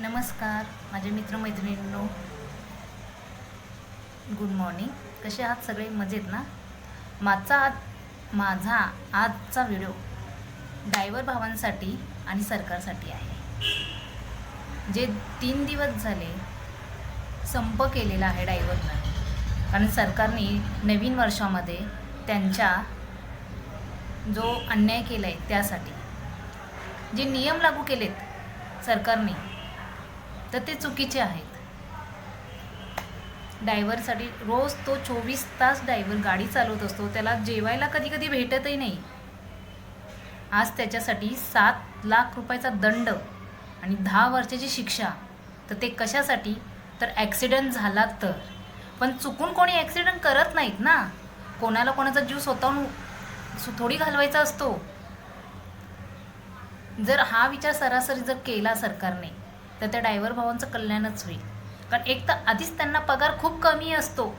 नमस्कार माझे मित्रमैत्रिणींनो. Good morning कसे आहात सगळे? मजेत ना? माझा आज माझा आजचा व्हिडिओ ड्रायव्हर भावांसाठी आणि सरकारसाठी आहे. जे तीन दिवस झाले संप केलेला आहे ड्रायव्हरनं कारण सरकारने नवीन वर्षामध्ये त्यांच्या जो अन्याय केला आहे त्यासाठी. जे नियम लागू केलेत सरकारने तर ते चुकीचे आहेत. डायव्हरसाठी रोज तो चोवीस तास डायव्हर गाडी चालवत असतो. त्याला जेवायला कधी कधी भेटतही नाही. आज त्याच्यासाठी सात लाख रुपयाचा दंड आणि दहा वर्षाची शिक्षा. तर ते कशासाठी? तर ॲक्सिडेंट झाला तर. पण चुकून कोणी ॲक्सिडेंट करत नाहीत ना? कोणाला कोणाचा जीव स्वतःहून सु- थोडी घालवायचा असतो. जर हा विचार सरासरी जर केला सरकारने तर त्या ड्रायव्हर भावांचं कल्याणच होईल. कारण एक तर आधीच त्यांना पगार खूप कमी असतो.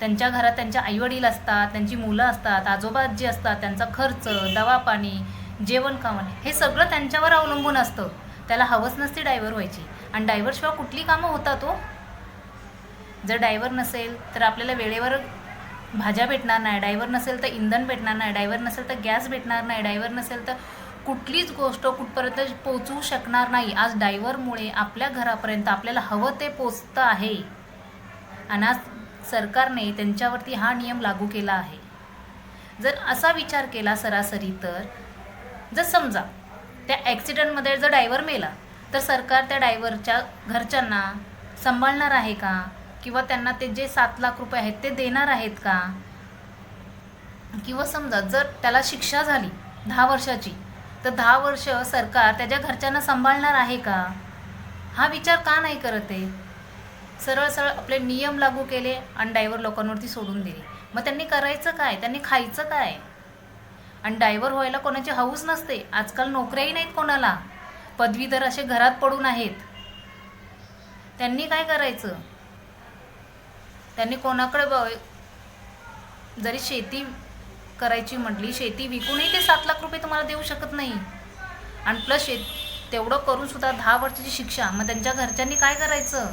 त्यांच्या घरात त्यांच्या आईवडील असतात त्यांची मुलं असतात आजोबा जे असतात त्यांचा खर्च दवापाणी जेवण खावण हे सगळं त्यांच्यावर अवलंबून असतं. त्याला हवंच नसते डायव्हर व्हायची. आणि डायव्हरशिवाय कुठली कामं होतात तो जर डायव्हर नसेल तर आपल्याला वेळेवर भाज्या भेटणार नाही. डायव्हर नसेल तर इंधन भेटणार नाही. डायव्हर नसेल तर गॅस भेटणार नाही. डायव्हर नसेल तर कुठलीच गोष्ट कुठपर्यंत पोचवू शकणार नाही. आज डायव्हरमुळे आपल्या घरापर्यंत आपल्याला हवं ते पोचतं आहे. आणि आज सरकारने त्यांच्यावरती हा नियम लागू केला आहे. जर असा विचार केला सरासरी तर जर समजा त्या ॲक्सिडेंटमध्ये जर डायव्हर मेला तर सरकार त्या डायव्हरच्या घरच्यांना सांभाळणार आहे का? किंवा त्यांना ते जे सात लाख रुपये आहेत ते देणार आहेत का? किंवा समजा जर त्याला शिक्षा झाली दहा वर्षाची तर दहा वर्ष सरकार त्याच्या घरच्यांना सांभाळणार आहे का? हा विचार का नाही करत आहे सरळ सरळ आपले नियम लागू केले आणि डायव्हर लोकांवरती सोडून दिले. मग त्यांनी करायचं काय? त्यांनी खायचं काय? आणि डायव्हर व्हायला कोणाची हौस नसते. आजकाल नोकऱ्याही नाहीत कोणाला. पदवीधर असे घरात पडून आहेत. त्यांनी काय करायचं? त्यांनी कोणाकडे ब- जरी शेती करायची म्हटली शेती विकूनही ते सात लाख रुपये तुम्हाला देऊ शकत नाही. आणि प्लस शेत तेवढं करून सुद्धा दहा वर्षाची शिक्षा मग त्यांच्या घरच्यांनी काय करायचं?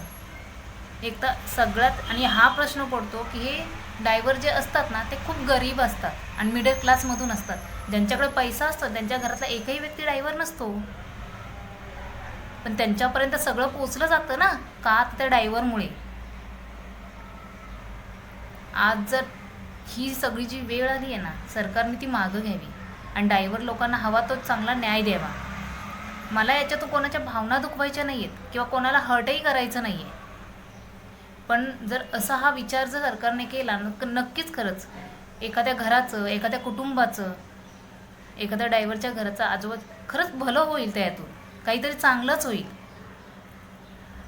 एक तर सगळ्यात आणि हा प्रश्न पडतो की हे डायव्हर जे असतात ना ते खूप गरीब असतात आणि मिडल क्लासमधून असतात. ज्यांच्याकडे पैसा असतो त्यांच्या घरातला एकही व्यक्ती डायव्हर नसतो. पण त्यांच्यापर्यंत सगळं पोचलं जातं ना का त्या डायव्हरमुळे आज जर ही सगळी जी वेळ आली आहे ना सरकारने ती मागं घ्यावी. आणि डायव्हर लोकांना हवा तो चांगला न्याय द्यावा. मला याच्यातून कोणाच्या भावना दुखवायच्या नाही आहेत किंवा कोणाला हर्टही करायचं नाही आहे पण जर असा हा विचार जर सरकारने केला नक्कीच खरंच. एखाद्या घराचं एखाद्या कुटुंबाचं एखाद्या डायव्हरच्या घराचं आजोबा खरंच भलं होईल त्यातून. काहीतरी चांगलंच होईल.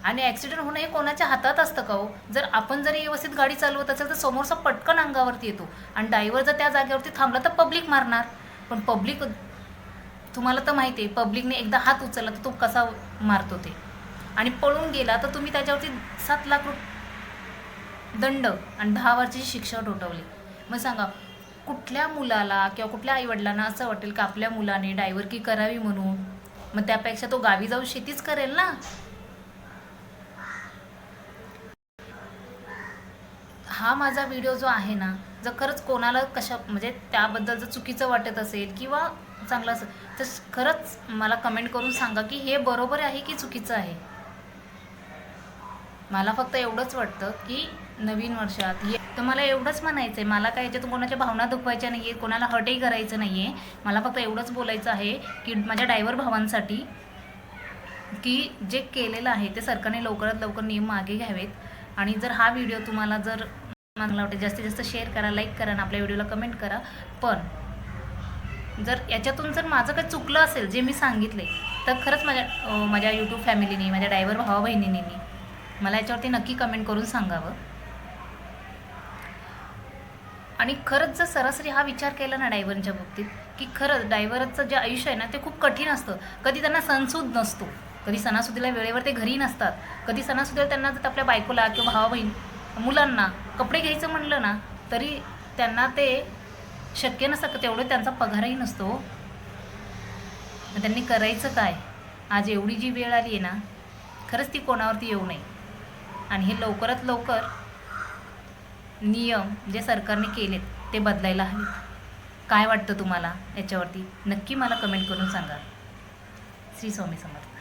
आणि ॲक्सिडेंट होणं हे कोणाच्या हातात असतं का हो? जर आपण जरी व्यवस्थित गाडी चालवत असेल तर समोरचा पटकन अंगावरती येतो. आणि ड्रायव्हर जर त्या जागेवरती थांबला तर पब्लिक मारणार. पण पब्लिक तुम्हाला तर माहिती आहे पब्लिकने एकदा हात उचलला तर तो कसा मारतो ते. आणि पळून गेला तर तुम्ही त्याच्यावरती सात लाख रुप दंड आणि दहा वर्षाची शिक्षा ठोठवली. मग सांगा कुठल्या मुलाला किंवा कुठल्या आईवडिलांना असं वाटेल की आपल्या मुलाने डायव्हरकी करावी म्हणून? मग त्यापेक्षा तो गावी जाऊन शेतीच करेल ना? हा माझा व्हिडिओ जो आहे ना जर खरंच कोणाला कशा म्हणजे त्याबद्दल जर चुकीचं वाटत असेल किंवा चांगलं असेल तर खरंच मला कमेंट करून सांगा की हे बरोबर आहे की चुकीचं आहे? मला फक्त एवढंच वाटतं की नवीन वर्षात हे तर मला एवढंच म्हणायचं आहे मला काय याच्यातून कोणाच्या भावना दुखवायच्या नाही आहे कोणाला हटही करायचं नाही आहे मला फक्त एवढंच बोलायचं आहे की माझ्या डायव्हर भावांसाठी की जे केलेलं आहे ते सरकारने लवकरात लवकर नियम मागे घ्यावेत. आणि जर हा व्हिडिओ तुम्हाला जर मला वाटते जास्तीत जास्त शेअर करा लाईक करा आणि आपल्या व्हिडिओला कमेंट करा. पण जर याच्यातून जर माझं काही चुकलं असेल जे मी सांगितले तर खरंच माझ्या माझ्या यूट्यूब फॅमिलीनी माझ्या ड्रायव्हर भावा बहिणींनी मला याच्यावरती नक्की कमेंट करून सांगावं. आणि खरंच जर सरासरी हा विचार केला ना डायव्हरच्या बाबतीत की खरंच डायव्हरचं जे आयुष्य आहे ना ते खूप कठीण असतं. कधी त्यांना सणसूद नसतो. कधी सणासुदीला वेळेवर ते घरी नसतात. कधी सणासुदीला त्यांना जर आपल्या बायकोला किंवा भावा बहीण मुलांना कपडे घ्यायचं म्हणलं ना तरी त्यांना ते शक्य नसतं तेवढं त्यांचा पगारही नसतो हो. मग त्यांनी करायचं काय? आज एवढी जी वेळ आली आहे ना खरंच ती कोणावरती येऊ नये. आणि हे लवकरात लवकर नियम जे सरकारने केलेत ते बदलायला हवेत. काय वाटतं तुम्हाला याच्यावरती? नक्की मला कमेंट करून सांगा. श्री स्वामी समर्थ.